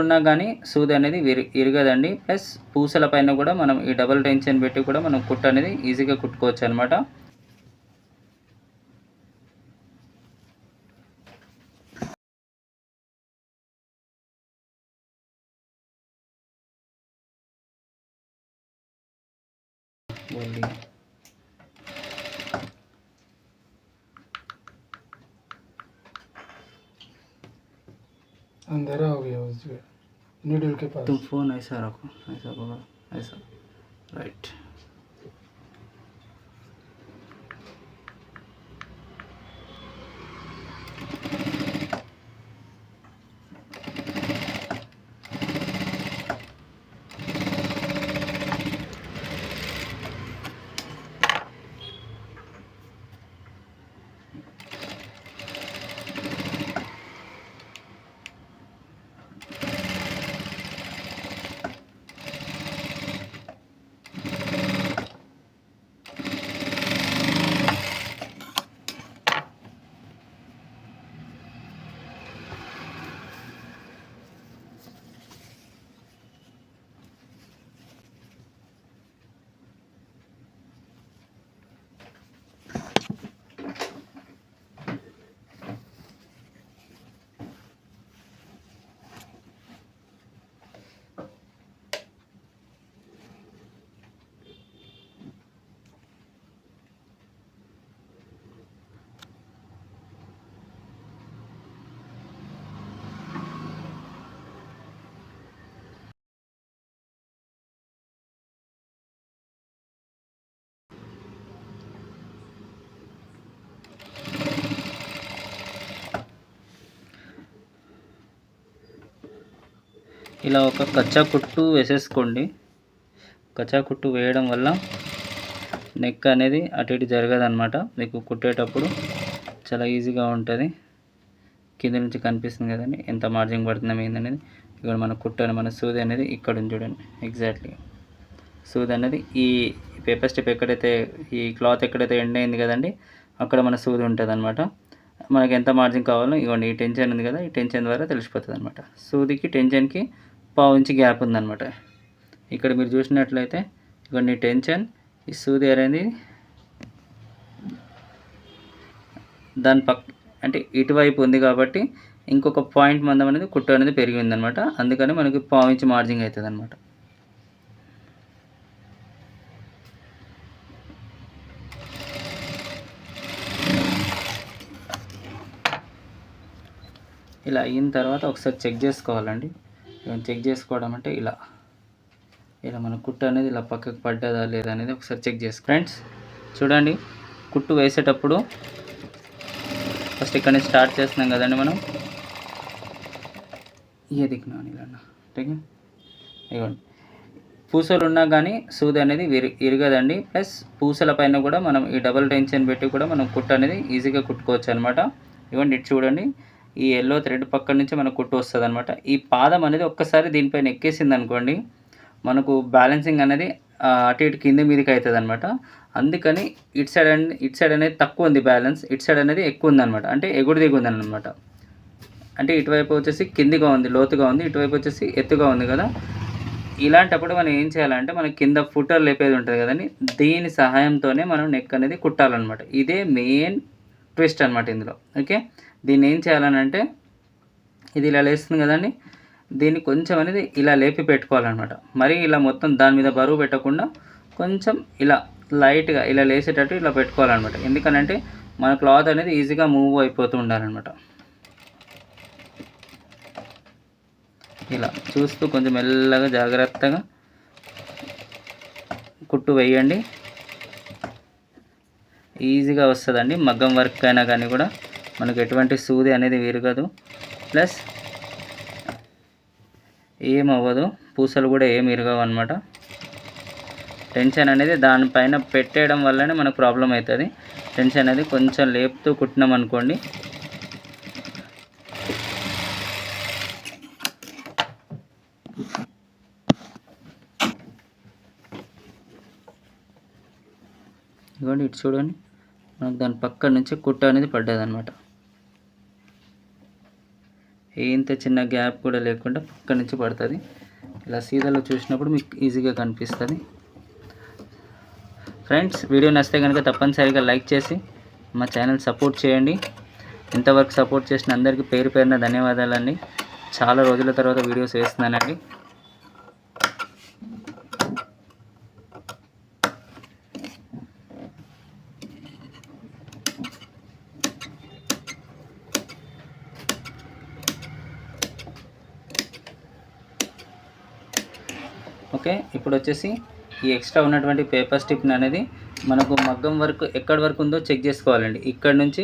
ఉన్నా కానీ సూది అనేది ఇరగదండి. ప్లస్ పూసల పైన కూడా మనం ఈ డబుల్ టెన్షన్ పెట్టి కూడా మనం కుట్టు అనేది ఈజీగా కుట్టుకోవచ్చు అనమాట మళ్ళీ अंधेरा हो गया उसमें नीडल के पास। तुम फ़ोन ऐसा रखो, ऐसा बोला, ऐसा। राइट ఇలా ఒక కచ్చా కుట్టు వేసేసుకోండి. కచ్చా కుట్టు వేయడం వల్ల నెక్ అనేది అటు ఇటు జరగదనమాట మీకు కుట్టేటప్పుడు చాలా ఈజీగా ఉంటుంది. కింద నుంచి కనిపిస్తుంది కదండి. ఎంత మార్జిన్ పడుతుందో ఏందనేది ఇక్కడ మన కుట్టు మన సూది అనేది ఇక్కడ ఉంది చూడండి. ఎగ్జాక్ట్లీ సూది అనేది ఈ పేపర్ స్టెప్ ఎక్కడైతే ఈ క్లాత్ ఎక్కడైతే ఎండ్ అయింది కదండి అక్కడ మన సూది ఉంటుంది అనమాట మనకి ఎంత మార్జిన్ కావాలో ఇవ్వండి ఈ టెన్షన్ ఉంది కదా ఈ టెన్షన్ ద్వారా తెలిసిపోతుంది అనమాట సూదికి టెన్షన్కి పావు ఇంచ్ గ్యాప్ ఉందన్నమాట. ఇక్కడ మీరు చూసినట్లయితే ఇవ్వండి టెన్షన్ ఈ సూది అనేది దాని పక్ అంటే ఇటువైపు ఉంది కాబట్టి ఇంకొక పాయింట్ మందం అనేది కుట్టు అనేది పెరిగిందనమాట అందుకని మనకి పావు ఇంచ్ మార్జింగ్ అవుతుంది అనమాట ఇలా అయిన తర్వాత ఒకసారి చెక్ చేసుకోవాలండి. చెక్ చేసుకోవడం అంటే ఇలా. ఇలా మన కుట్టు అనేది ఇలా పక్కకు పడ్డదా లేదా అనేది ఒకసారి చెక్ చేసుకో. ఫ్రెండ్స్ చూడండి కుట్టు వేసేటప్పుడు ఫస్ట్ ఇక్కడ నుంచి స్టార్ట్ చేస్తున్నాం కదండి మనం. ఏ దిక్కున ఇలా ఇవ్వండి పూసలు ఉన్నా కానీ సూది అనేది ఇరగదండి ప్లస్ పూసల పైన కూడా మనం ఈ డబల్ టెన్షన్ పెట్టి కూడా మనం కుట్టు అనేది ఈజీగా కుట్టుకోవచ్చు అనమాట ఇవ్వండి ఇటు చూడండి. ఈ ఎల్లో థ్రెడ్ పక్క నుంచి మనకు కుట్టు వస్తుంది అనమాట ఈ పాదం అనేది ఒక్కసారి దీనిపైన ఎక్కేసింది అనుకోండి మనకు బ్యాలెన్సింగ్ అనేది అటు ఇటు కింద మీదకి అవుతుంది అనమాట అందుకని ఇటు సైడ్ అనేది ఇటు సైడ్ అనేది తక్కువ ఉంది బ్యాలెన్స్ ఇటు సైడ్ అనేది ఎక్కువ ఉందన్నమాట. అంటే ఎగుడు దిగుంది అనమాట అంటే ఇటువైపు వచ్చేసి కిందిగా ఉంది లోతుగా ఉంది ఇటువైపు వచ్చేసి ఎత్తుగా ఉంది కదా. ఇలాంటప్పుడు మనం ఏం చేయాలంటే మన కింద ఫుటర్ లేపేది ఉంటుంది కదండి దీని సహాయంతోనే మనం నెక్ అనేది కుట్టాలన్నమాట. ఇదే మెయిన్ ట్విస్ట్ అనమాట ఇందులో. ఓకే దీన్ని ఏం చేయాలని అంటే ఇది ఇలా లేస్తుంది కదండి? దీన్ని కొంచెం అనేది ఇలా లేపి పెట్టుకోవాలన్నమాట. మరి ఇలా మొత్తం దాని మీద బరువు పెట్టకుండా కొంచెం ఇలా లైట్గా ఇలా లేసేటట్టు ఇలా పెట్టుకోవాలన్నమాట. ఎందుకనంటే మన క్లాత్ అనేది ఈజీగా మూవ్ అయిపోతూ ఉండాలన్నమాట. ఇలా చూస్తూ కొంచెం మెల్లగా జాగ్రత్తగా కుట్టు వేయండి. ఈజీగా వస్తుందండి. మగ్గం వర్క్ అయినా కానీ కూడా మనకు ఎటువంటి సూది అనేది విరగదు. ప్లస్ ఏం అవ్వదు. పూసలు కూడా ఏం ఇరగవు అనమాట టెన్షన్ అనేది దానిపైన పెట్టేయడం వల్లనే మనకు ప్రాబ్లం అవుతుంది. టెన్షన్ అనేది కొంచెం లేపుతూ కుట్టినాం అనుకోండి. ఇదిగోండి ఇటు చూడండి. మనకు దాని పక్క నుంచి కుట్ట అనేది పడ్డది అనమాట ఇంత చిన్న గ్యాప్ కూడా లేకుండా పక్క నుంచి పడుతుంది. ఇలా సీదాలో చూసినప్పుడు మీకు ఈజీగా కనిపిస్తుంది. ఫ్రెండ్స్ వీడియో నచ్చితే కనుక తప్పనిసరిగా లైక్ చేసి మా ఛానల్ సపోర్ట్ చేయండి. ఇంతవరకు సపోర్ట్ చేసిన అందరికీ పేరు పేరున ధన్యవాదాలండి. చాలా రోజుల తర్వాత వీడియోస్ వేస్తున్నానండి. ఓకే ఇప్పుడు వచ్చేసి ఈ ఎక్స్ట్రా ఉన్నటువంటి పేపర్ స్టిప్ అనేది మనకు మగ్గం వరకు ఎక్కడి వరకు ఉందో చెక్ చేసుకోవాలండి. ఇక్కడ నుంచి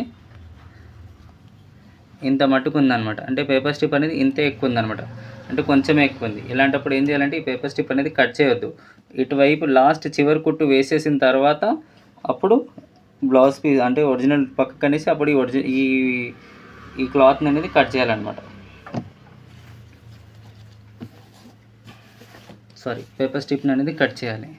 ఇంత మట్టుకు ఉందన్నమాట. అంటే పేపర్ స్టిప్ అనేది ఇంతే ఎక్కువ ఉందన్నమాట. అంటే కొంచెమే ఎక్కువ ఉంది. ఇలాంటప్పుడు ఏం చేయాలంటే ఈ పేపర్ స్టిప్ అనేది కట్ చేయొద్దు. ఇటువైపు లాస్ట్ చివరి కుట్టు వేసేసిన తర్వాత అప్పుడు బ్లౌజ్ పీస్ అంటే ఒరిజినల్ పక్కకు అనేసి అప్పుడు ఈ ఒరిజినల్ ఈ ఈ క్లాత్ని అనేది కట్ చేయాలన్నమాట. సారీ పేపర్ స్టిప్ అనేది కట్ చేయాలి.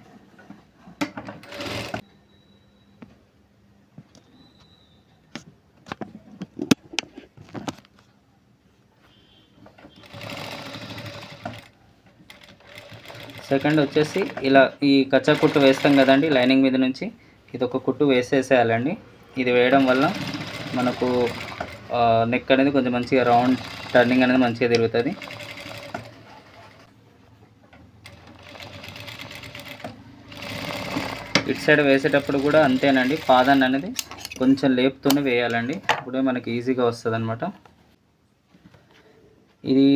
సెకండ్ వచ్చేసి ఇలా ఈ కచ్చా కుట్టు వేస్తాం కదండి లైనింగ్ మీద నుంచి. ఇది ఒక కుట్టు వేసేసేయాలండి. ఇది వేయడం వల్ల మనకు నెక్ అనేది కొంచెం మంచిగా రౌండ్ టర్నింగ్ అనేది మంచిగా తిరుగుతుంది. ఇటు సైడ్ వేసేటప్పుడు కూడా అంతేనండి. పాదాన్ని అనేది కొంచెం లేపుతూనే వేయాలండి. ఇప్పుడే మనకి ఈజీగా వస్తుంది అనమాట ఇది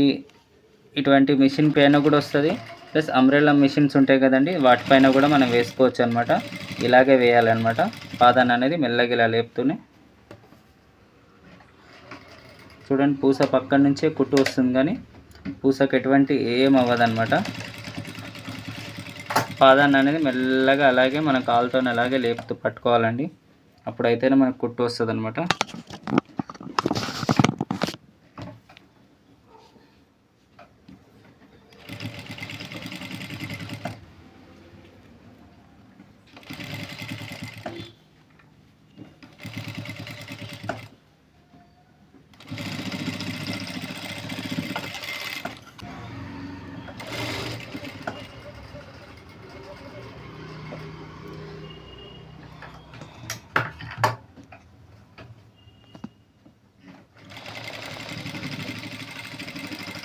ఇటువంటి మిషన్ పైన కూడా వస్తుంది. ప్లస్ అంబ్రెల్లా మిషన్స్ ఉంటాయి కదండి వాటిపైన కూడా మనం వేసుకోవచ్చు అనమాట ఇలాగే వేయాలన్నమాట. పాదాన్ని అనేది మెల్లగా ఇలా లేపుతూనే. చూడండి పూస పక్కన నుంచే కుట్టు వస్తుంది కానీ పూసకు ఎటువంటి ఏం అవ్వదన్నమాట. పాదాన్ని అనేది మెల్లగా అలాగే మన కాలుతో అలాగే లేపుతూ పట్టుకోవాలండి. అప్పుడైతేనే మనకు కుట్టు వస్తుంది అనమాట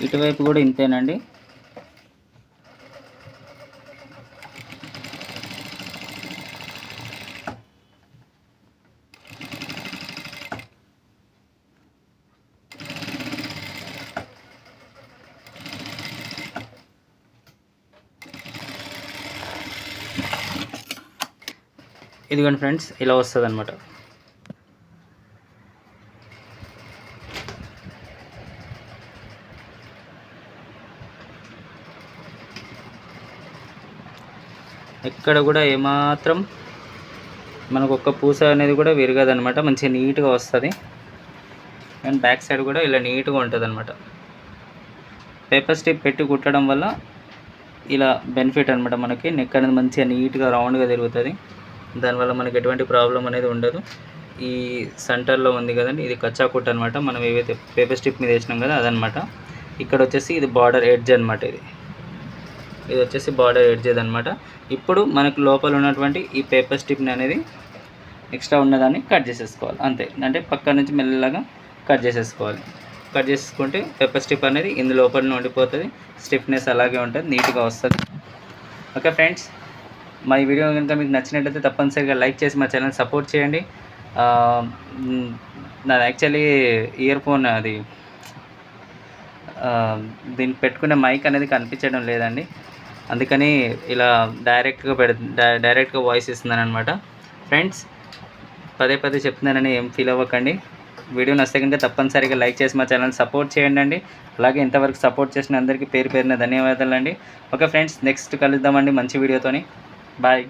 ఇటువైపు కూడా ఇంతేనండి. ఇదిగోండి ఫ్రెండ్స్ ఇలా వస్తుంది అనమాట ఇక్కడ కూడా ఏమాత్రం మనకు ఒక్క పూస అనేది కూడా విరగదు అనమాట మంచిగా నీట్గా వస్తుంది. అండ్ బ్యాక్ సైడ్ కూడా ఇలా నీట్గా ఉంటుంది అనమాట పేపర్ స్టిప్ పెట్టి కుట్టడం వల్ల ఇలా బెనిఫిట్ అనమాట మనకి. నెక్ అనేది మంచిగా నీట్గా రౌండ్గా తిరుగుతుంది. దానివల్ల మనకి ఎటువంటి ప్రాబ్లం అనేది ఉండదు. ఈ సెంటర్లో ఉంది కదండి ఇది కచ్చా కుట్ట అనమాట మనం ఏవైతే పేపర్ స్టిప్ మీద వేసినాం కదా అదనమాట ఇక్కడ వచ్చేసి ఇది బార్డర్ ఎడ్జ్ అనమాట ఇది. ఇది వచ్చేసి బార్డర్ ఎడ్జ్ అనమాట ఇప్పుడు మనకు లోపల ఉన్నటువంటి ఈ పేపర్ స్టిప్ని అనేది ఎక్స్ట్రా ఉన్నదాన్ని కట్ చేసేసుకోవాలి. అంతే. అంటే పక్క నుంచి మెల్లగా కట్ చేసేసుకోవాలి. కట్ చేసుకుంటే పేపర్ స్టిప్ అనేది ఇందు లోపల ఉండిపోతుంది. స్టిఫ్నెస్ అలాగే ఉంటుంది. నీట్గా వస్తుంది. ఓకే ఫ్రెండ్స్ మా ఈ వీడియో కనుక మీకు నచ్చినట్లయితే తప్పనిసరిగా లైక్ చేసి మా ఛానల్ సపోర్ట్ చేయండి. నాది యాక్చువల్లీ ఇయర్ ఫోన్ అది. దీన్ని పెట్టుకునే మైక్ అనేది కనిపించడం లేదండి. అందుకని ఇలా డైరెక్ట్గా పెడ డైరెక్ట్గా వాయిస్ ఇస్తున్నాను అనమాట ఫ్రెండ్స్ పదే పదే చెప్తున్నానని ఏం ఫీల్ అవ్వకండి. వీడియో నచ్చితే కనుక తప్పనిసరిగా లైక్ చేసి మా ఛానల్ సపోర్ట్ చేయండి అండి. అలాగే ఇంతవరకు సపోర్ట్ చేసిన అందరికీ పేరు పేరున ధన్యవాదాలు అండి ఓకే ఫ్రెండ్స్ నెక్స్ట్ కలుద్దామండి మంచి వీడియోతోని బాయ్